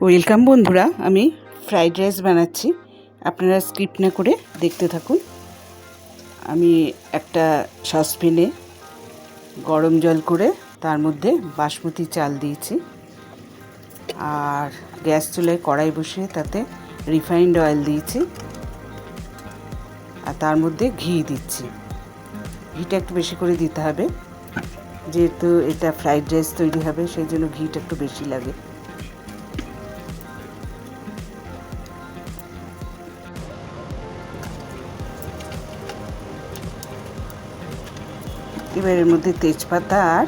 Welcome বন্ধুরা, আমি fried rice বানাচ্ছি। আপনারা স্কিপ না করে দেখতে থাকুন। আমি একটা সসপ্যানে গরম জল করে তার মধ্যে বাসমতি চাল দিয়েছি। আর গ্যাস চুলায় কড়াই বসিয়ে তাতে রিফাইন্ড অয়েল দিয়েছি। আর তার মধ্যে ঘি দিচ্ছি। ঘিটা একটু বেশি করে দিতে হবে। যেহেতু এটা ফ্রাইড রাইস তৈরি হবে, সেই জন্য ঘিটা একটু বেশি লাগে। এবার এর মধ্যে তেজপাতা আর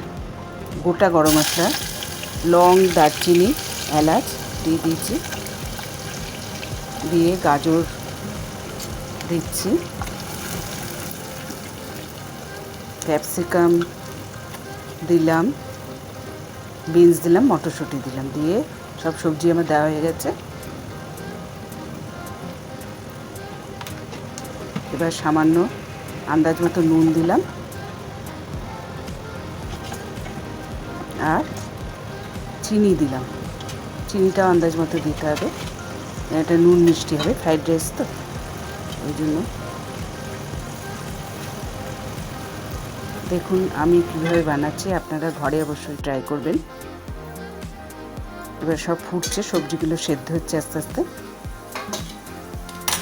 গোটা গরম মশলা, লং দারচিনি, এলাচ দিয়ে দিয়েছি। দিয়ে গাজর দিচ্ছি। ক্যাপসিকাম দিলাম, বিনস দিলাম, মটরশুঁটি দিলাম। দিয়ে সব সবজি আমার দেওয়া হয়ে গেছে। এবার সামান্য আন্দাজ মতো নুন দিলাম। আর চিনি দিলাম। চিনিটাও আন্দাজ মতো দিতে হবে। এটা নুন মিষ্টি হবে ফ্রাইড রাইস তো। ওই জন্য। দেখুন, আমি কীভাবে বানাচ্ছি, আপনারা ঘরে অবশ্যই ট্রাই করবেন। এবার সব ফুটছে, সবজিগুলো সেদ্ধ হচ্ছে আস্তে আস্তে।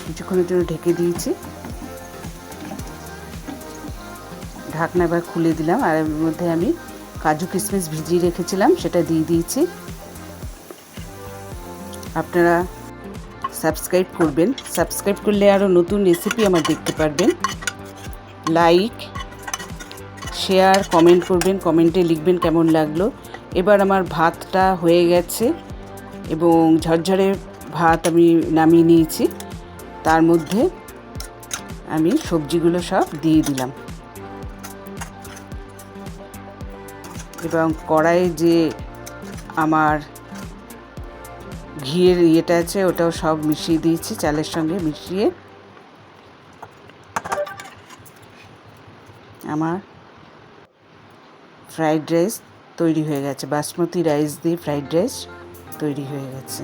কিছুক্ষণের জন্য ঢেকে দিয়েছি। ঢাকনা এবার খুলে দিলাম, আর এর মধ্যে আমি কাজু কিশমিশ ভিজিয়ে রেখেছিলাম, সেটা দিয়ে দিয়েছি। আপনারা সাবস্ক্রাইব করবেন। সাবস্ক্রাইব করলে আরও নতুন রেসিপি আমার দেখতে পারবেন। লাইক, শেয়ার, কমেন্ট করবেন, কমেন্টে লিখবেন কেমন লাগল। এবার আমার ভাতটা হয়ে গেছে এবং ঝরঝরে ভাত আমি নামিয়ে নিয়েছি। তার মধ্যে আমি সবজিগুলো সব দিয়ে দিলাম। এবং কড়াই যে আমার ঘিয়ের ইয়েটা আছে, ওটাও সব মিশিয়ে দিয়েছি, চালের সঙ্গে মিশিয়ে। আমার ফ্রাইড রাইস তৈরি হয়ে গেছে, বাসমতি রাইস দিয়ে ফ্রাইড রাইস তৈরি হয়ে গেছে।